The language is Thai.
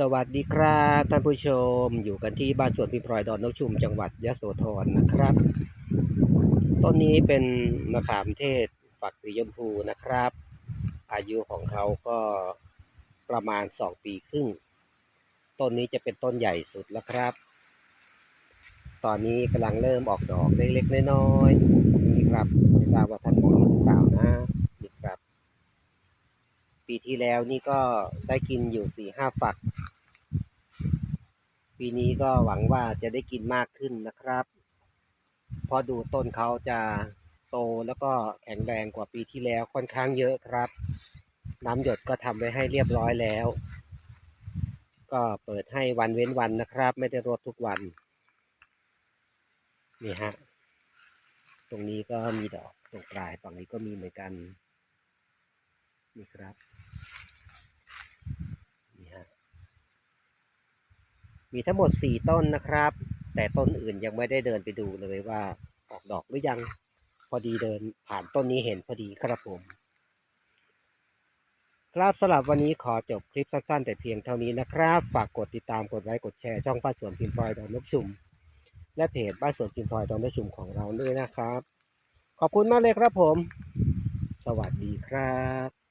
สวัสดีครับท่านผู้ชมอยู่กันที่บ้านสวนพิมพลอยดอนนกชุมจังหวัดยะโสธรนะครับ ต้นนี้เป็นมะขามเทศฝักสีชมพูนะครับ อายุของเขาก็ประมาณ2ปีครึ่ง ต้นนี้จะเป็นต้นใหญ่สุดแล้วครับ ตอนนี้กำลังเริ่มออกดอกเล็กๆน้อยๆนี่ครับไม่ทราบว่าท่านมองเห็นหรือเปล่านะนี่ครับ ปีที่แล้วนี่ก็ได้กินอยู่สี่ห้าฝัก ปีนี้ก็หวังว่าจะได้กินมากขึ้นนะครับพราะดูต้นเขาจะโตแล้วก็แข็งแรงกว่าปีที่แล้วค่อนข้างเยอะครับ น้ำหยดก็ทำไว้ให้เรียบร้อยแล้ว ก็เปิดให้วันเว้นวันนะครับ ไม่ได้รดทุกวัน นี่ฮะ ตรงนี้ก็มีดอก ตรงปลายฝั่งนี้ก็มีเหมือนกัน นี่ครับนี่ฮะมีทั้งหมดสี่ต้นนะครับ แต่ต้นอื่นยังไม่ได้เดินไปดูเลยว่าออกดอกหรือยังพอดีเดินผ่านต้นนี้เห็นพอดีครับผม ครับสำหรับวันนี้ขอจบคลิปสั้นๆ แต่เพียงเท่านี้นะครับ ฝากกดติดตามกดไลค์กดแชร์ช่องบ้านสวนพิมพ์พลอยดอนนกชุม และเพจบ้านสวนพิมพ์พลอยดอนนกชุมของเราด้วยนะครับ ขอบคุณมากเลยครับผม สวัสดีครับ